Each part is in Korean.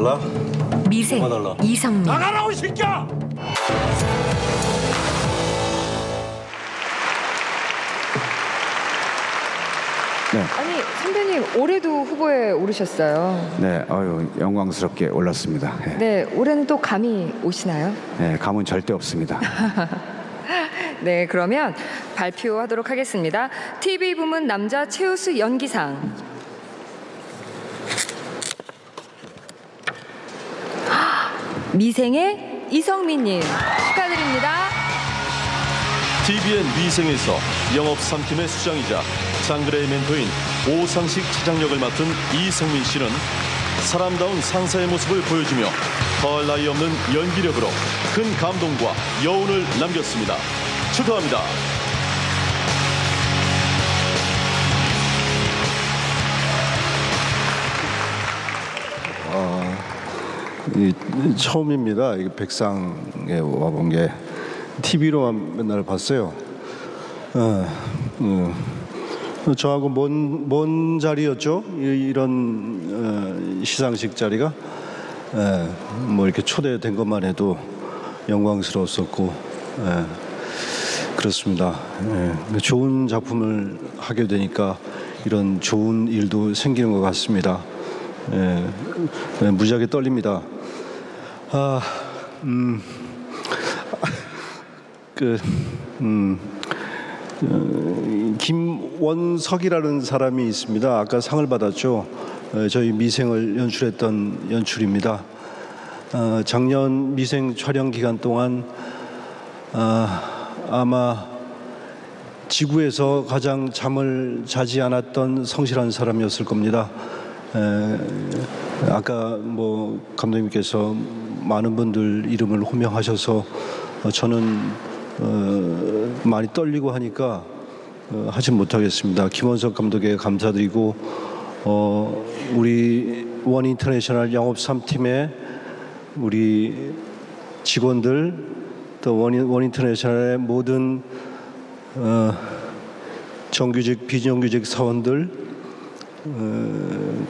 달라? 미생 달라? 이성민 나가라고 이 새끼야! 아니 선배님 올해도 후보에 오르셨어요. 네, 아유 영광스럽게 올랐습니다. 예. 네, 올해는 또 감이 오시나요? 네, 감은 절대 없습니다. 네, 그러면 발표하도록 하겠습니다. TV 부문 남자 최우수 연기상. 미생의 이성민님 축하드립니다. TVN 위생에서 영업 3팀의 수장이자 장그레의 멘토인 오상식 차장역을 맡은 이성민 씨는 사람다운 상사의 모습을 보여주며 더할 나위 없는 연기력으로 큰 감동과 여운을 남겼습니다. 축하합니다. 이, 처음입니다. 이 백상에 와본 게 TV로만 맨날 봤어요. 어, 어, 저하고 먼, 먼 자리였죠. 이, 런 어, 시상식 자리가 예, 뭐 이렇게 초대된 것만 해도 영광스러웠었고 예, 그렇습니다. 예, 좋은 작품을 하게 되니까 이런 좋은 일도 생기는 것 같습니다. 예, 예, 무지하게 떨립니다. 아, 음, 그, 음, 어, 김원석이라는 사람이 있습니다. 아까 상을 받았죠. 어, 저희 미생을 연출했던 연출입니다. 어, 작년 미생 촬영 기간 동안 아, 아마 지구에서 가장 잠을 자지 않았던 성실한 사람이었을 겁니다. 에, 아까 뭐 감독님께서 많은 분들 이름을 호명하셔서 어, 저는 어, 많이 떨리고 하니까 어, 하진 못하겠습니다. 김원석 감독에 감사드리고 어, 우리 원 인터내셔널 영업 3팀의 우리 직원들 또 원, 원 인터내셔널의 모든 어, 정규직 비정규직 사원들 어,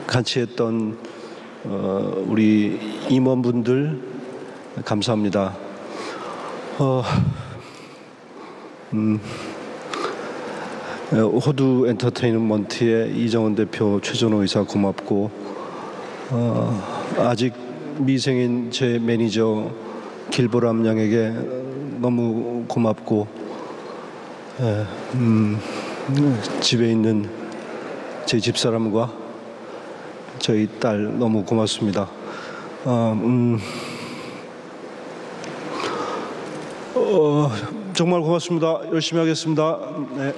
같이 했던 어, 우리 임원분들 감사합니다. 어, 음, 어, 호두 엔터테인먼트의 이정원 대표, 최전호 의사 고맙고 어, 아직 미생인 제 매니저 길보람 양에게 너무 고맙고 에, 음, 집에 있는 제 집사람과 저희 딸 너무 고맙습니다. 어, 음, 어, 정말 고맙습니다. 열심히 하겠습니다. 네.